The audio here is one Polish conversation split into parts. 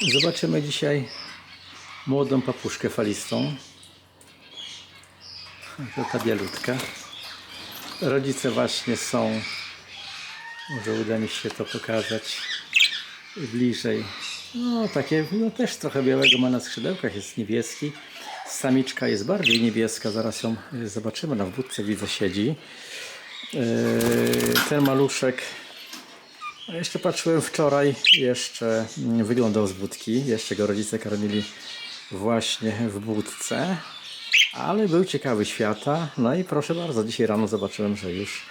Zobaczymy dzisiaj młodą papuszkę falistą. To ta bielutka. Rodzice właśnie są. Może uda mi się to pokazać bliżej. No takie, no też trochę białego ma na skrzydełkach, jest niebieski. Samiczka jest bardziej niebieska, zaraz ją zobaczymy. Na wódce widzę siedzi. Yy, Ten maluszek Jeszcze patrzyłem wczoraj, jeszcze mm, wyglądał z budki. Jeszcze go rodzice karmili właśnie w budce. Ale był ciekawy świata. No i proszę bardzo, dzisiaj rano zobaczyłem, że już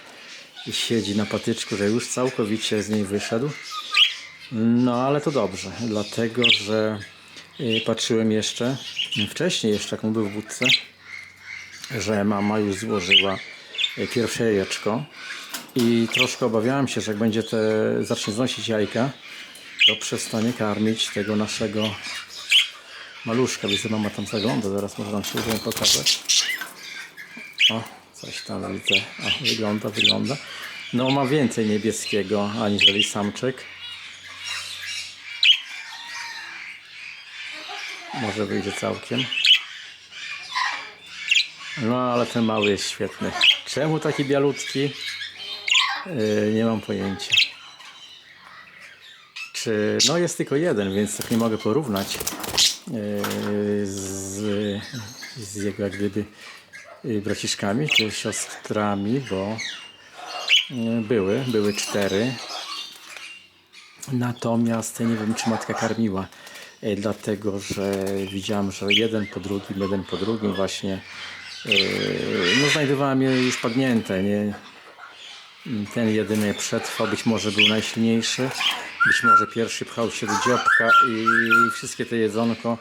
siedzi na patyczku, że już całkowicie z niej wyszedł. No ale to dobrze, dlatego że y, patrzyłem jeszcze wcześniej, jeszcze jak on był w budce, że mama już złożyła y, pierwsze jajeczko i troszkę obawiałem się, że jak będzie te, zacznie znosić jajka, to przestanie karmić tego naszego maluszka. Widzę, mama tam zagląda, zaraz może nam się uda pokazać. O, coś tam widzę. O, wygląda, wygląda. No ma więcej niebieskiego aniżeli samczyk. Może wyjdzie całkiem. No ale ten mały jest świetny. Czemu taki bialutki? Yy, nie mam pojęcia. Czy, no jest tylko jeden, więc tak nie mogę porównać yy, z, z jego jak gdyby yy, braciszkami czy siostrami, bo były, były cztery. Natomiast nie wiem, czy matka karmiła, dlatego że widziałem, że jeden po drugim, jeden po drugim właśnie no znajdowałem je już padnięte, nie, ten jedyny przetrwał, być może był najsilniejszy, być może pierwszy pchał się do dziobka i wszystkie te jedzonko,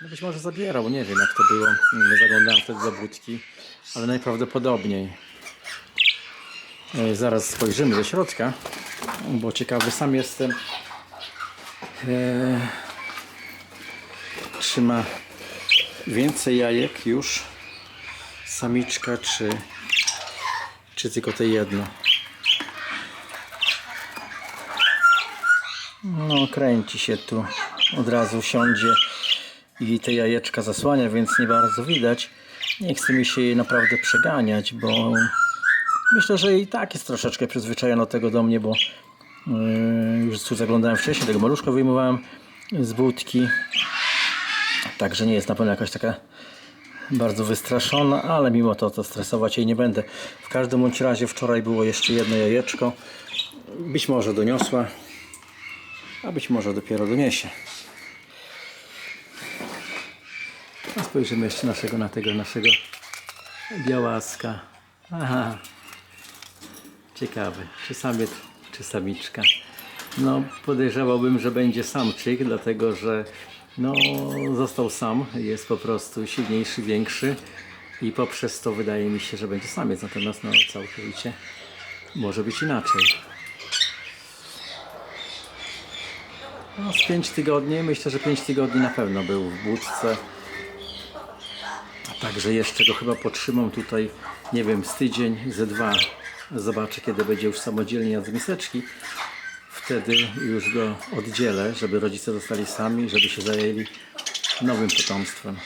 no być może zabierał, nie wiem jak to było, nie zaglądałem wtedy do budki, ale najprawdopodobniej. E, Zaraz spojrzymy do środka, bo ciekawy sam jestem, e, czy ma więcej jajek już? Samiczka, czy czy tylko to jedno? No, kręci się tu. Od razu siądzie i te jajeczka zasłania, więc nie bardzo widać. Nie chce mi się jej naprawdę przeganiać, bo myślę, że i tak jest troszeczkę przyzwyczajona tego do mnie, bo yy, już tu zaglądałem wcześniej, tego maluszka wyjmowałem z budki. Także nie jest na pewno jakaś taka bardzo wystraszona, ale mimo to, to stresować jej nie będę. W każdym bądź razie wczoraj było jeszcze jedno jajeczko. Być może doniosła, a być może dopiero doniesie. A spojrzymy jeszcze naszego, na tego naszego białaska. Aha. Ciekawy, czy samiec, czy samiczka. No, podejrzewałbym, że będzie samczyk, dlatego że no, został sam, jest po prostu silniejszy, większy i poprzez to wydaje mi się, że będzie samiec, natomiast no, całkowicie może być inaczej. No, z 5 tygodni, myślę, że 5 tygodni na pewno był w budce. Także jeszcze go chyba potrzymam tutaj, nie wiem, z tydzień, ze dwa. Zobaczę, kiedy będzie już samodzielnie jadł z miseczki. Wtedy już go oddzielę, żeby rodzice zostali sami, żeby się zajęli nowym potomstwem.